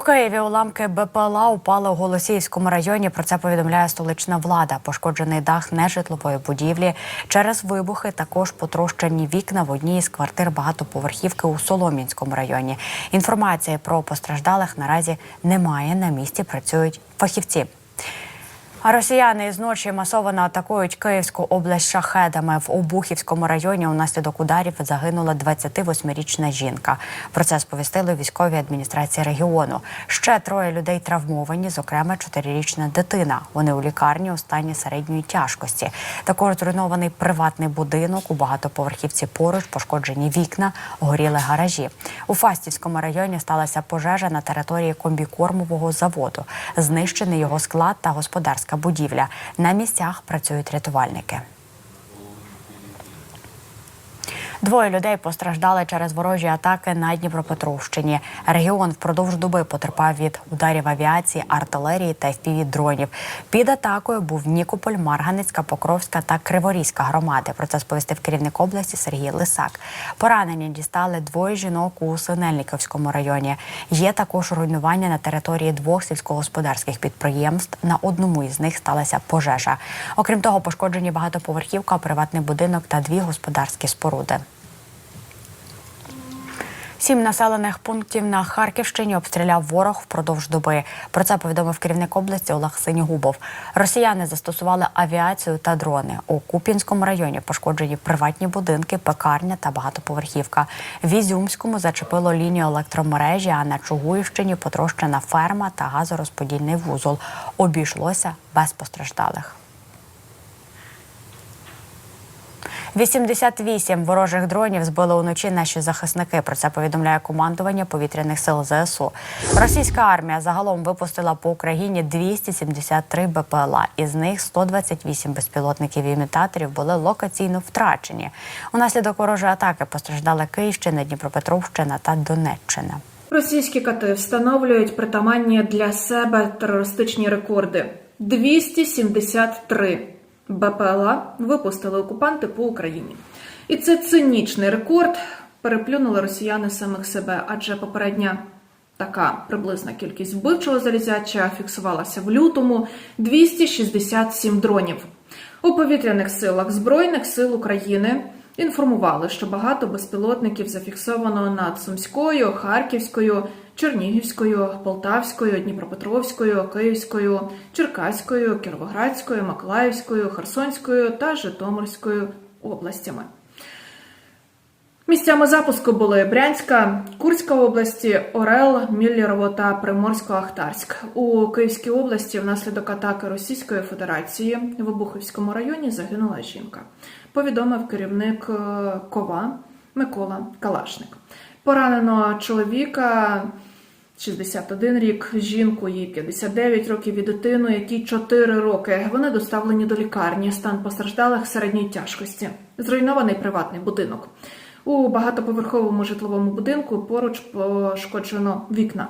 Києві уламки БПЛА упали у Голосіївському районі. Про це повідомляє столична влада. Пошкоджений дах нежитлової будівлі. Через вибухи також потрощені вікна в одній із квартир багатоповерхівки у Солом'янському районі. Інформації про постраждалих наразі немає. На місці працюють фахівці. А росіяни із ночі масово атакують Київську область шахедами. В Обухівському районі унаслідок ударів загинула 28-річна жінка. Про це сповістили військові адміністрації регіону. Ще троє людей травмовані, зокрема, чотирирічна дитина. Вони у лікарні у стані середньої тяжкості. Також зруйнований приватний будинок у багатоповерхівці поруч, пошкоджені вікна, горіли гаражі. У Фастівському районі сталася пожежа на території комбікормового заводу. Знищений його склад та господарська будівля. На місцях працюють рятувальники. Двоє людей постраждали через ворожі атаки на Дніпропетровщині. Регіон впродовж доби потерпав від ударів авіації, артилерії та fpv дронів. Під атакою був Нікополь, Марганецька, Покровська та Криворізька громади. Про це сповістив керівник області Сергій Лисак. Поранені дістали двоє жінок у Синельниковському районі. Є також руйнування на території двох сільськогосподарських підприємств. На одному із них сталася пожежа. Окрім того, пошкоджені багатоповерхівка, приватний будинок та дві господарські споруди. Сім населених пунктів на Харківщині обстріляв ворог впродовж доби. Про це повідомив керівник області Олег Синігубов. Росіяни застосували авіацію та дрони. У Куп'янському районі пошкоджені приватні будинки, пекарня та багатоповерхівка. В Ізюмському зачепило лінію електромережі, а на Чугуївщині потрощена ферма та газорозподільний вузол. Обійшлося без постраждалих. 88 ворожих дронів збили уночі наші захисники. Про це повідомляє командування повітряних сил ЗСУ. Російська армія загалом випустила по Україні 273 БПЛА. Із них 128 безпілотників і імітаторів були локаційно втрачені. Унаслідок ворожої атаки постраждали Київщина, Дніпропетровщина та Донеччина. Російські кати встановлюють притаманні для себе терористичні рекорди: 273 БПЛА випустили окупанти по Україні. І це цинічний рекорд. Переплюнули росіяни самих себе, адже попередня така приблизна кількість вбивчого залізяча фіксувалася в лютому 267 дронів. У повітряних силах Збройних сил України інформували, що багато безпілотників зафіксовано над Сумською, Харківською, Чернігівською, Полтавською, Дніпропетровською, Київською, Черкаською, Кіровоградською, Миколаївською, Херсонською та Житомирською областями. Місцями запуску були Брянська, Курська області, Орел, Міллєрово та Приморсько-Ахтарськ. У Київській області внаслідок атаки Російської Федерації в Обухівському районі загинула жінка. Повідомив керівник е, КОВА Микола Калашник. Поранено чоловіка 61 рік, жінку їй 59 років і дитину, якій 4 роки. Вони доставлені до лікарні. Стан постраждалих середньої тяжкості. Зруйнований приватний будинок. У багатоповерховому житловому будинку поруч пошкоджено вікна.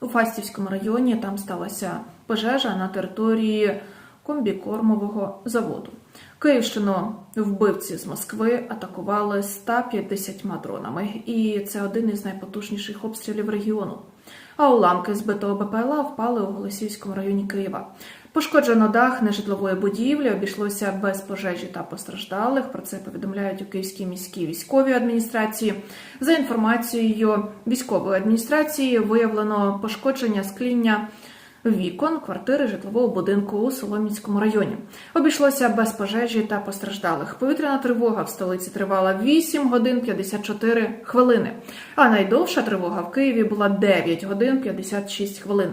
У Фастівському районі там сталася пожежа на території комбікормового заводу. Київщину вбивці з Москви атакували 150 дронами, і це один із найпотужніших обстрілів регіону. А уламки збитого БПЛА впали у Голосівському районі Києва. Пошкоджено дах нежитлової будівлі, обійшлося без пожежі та постраждалих. Про це повідомляють у Київській міській військовій адміністрації. За інформацією військової адміністрації, виявлено пошкодження скління вікон квартири житлового будинку у Соломінському районі. Обійшлося без пожежі та постраждалих. Повітряна тривога в столиці тривала 8 годин 54 хвилини. А найдовша тривога в Києві була 9 годин 56 хвилин.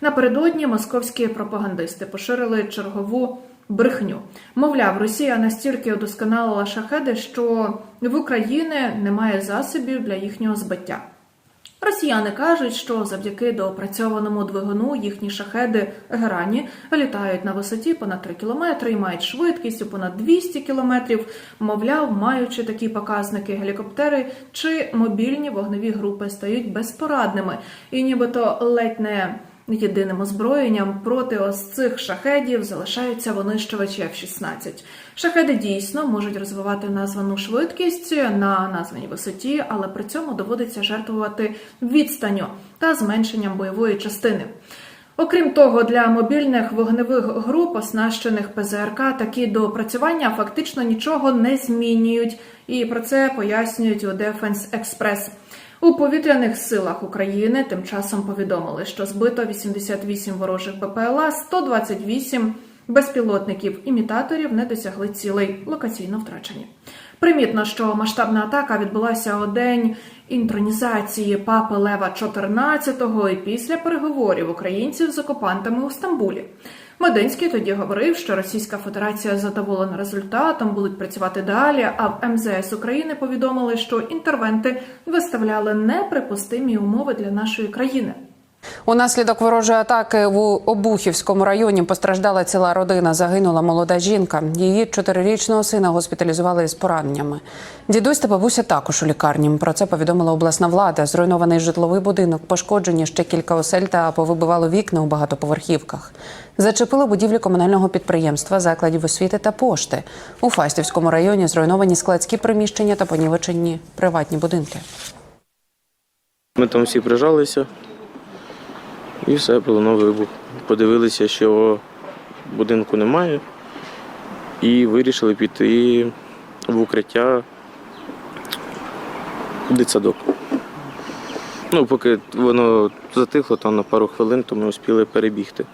Напередодні московські пропагандисти поширили чергову. Брехню мовляв, Росія настільки удосконалила шахеди, що в Україні немає засобів для їхнього збиття. Росіяни кажуть, що завдяки доопрацьованому двигуну їхні шахеди Герані літають на висоті понад 3 кілометри і мають швидкість у понад 200 кілометрів. Мовляв, маючи такі показники, гелікоптери чи мобільні вогневі групи стають безпорадними і нібито ледь не Єдиним озброєнням проти ось цих шахедів залишаються винищувачі F-16. Шахеди дійсно можуть розвивати названу швидкість на названій висоті, але при цьому доводиться жертвувати відстанню та зменшенням бойової частини. Окрім того, для мобільних вогневих груп, оснащених ПЗРК, такі доопрацювання фактично нічого не змінюють, і про це пояснюють у Defense Express. У повітряних силах України тим часом повідомили, що збито 88 ворожих БПЛА, 128 безпілотників імітаторів не досягли цілей, локаційно втрачені. Примітно, що масштабна атака відбулася у день інтронізації папи Лева XIV і після переговорів українців з окупантами у Стамбулі. Мединський тоді говорив, що Російська Федерація задоволена результатом, будуть працювати далі. А в МЗС України повідомили, що інтервенти виставляли неприпустимі умови для нашої країни. Унаслідок ворожої атаки в Обухівському районі постраждала ціла родина. Загинула молода жінка. Її чотирирічного сина госпіталізували із пораненнями. Дідусь та бабуся також у лікарні. Про це повідомила обласна влада. Зруйнований житловий будинок, пошкоджені ще кілька осель та повибивало вікна у багатоповерхівках. Зачепило будівлі комунального підприємства, закладів освіти та пошти. У Фастівському районі зруйновані складські приміщення та понівечені приватні будинки. Ми там всі прижалися і все, пролунав вибух. Подивилися, що будинку немає, і вирішили піти в укриття в дитсадок. Ну, поки воно затихло там на пару хвилин, то ми успіли перебігти.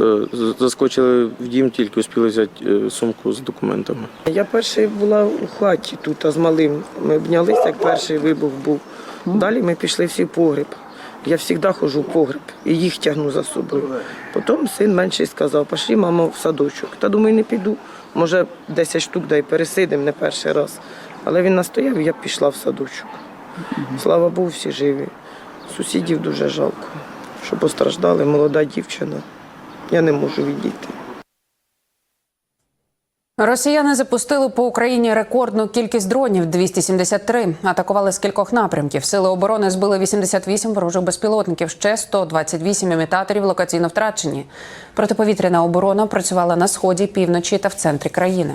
Е, Заскочили в дім, тільки успіли взяти е, сумку з документами. Я перший була у хаті тут, а з малим. Ми обнялися, як перший вибух був. Далі ми пішли всі в погреб. Я завжди ходжу в погреб і їх тягну за собою. Потім син менший сказав, пішли, мамо, в садочок. Та думаю, не піду. Може, 10 штук дай пересидимо не перший раз. Але він настояв, і я пішла в садочок. Слава Богу, всі живі. Сусідів дуже жалко, що постраждали, молода дівчина. Я не можу відійти. Росіяни запустили по Україні рекордну кількість дронів 273. Атакували з кількох напрямків. Сили оборони збили 88 ворожих безпілотників. Ще 128 імітаторів локаційно втрачені. Протиповітряна оборона працювала на сході, півночі та в центрі країни.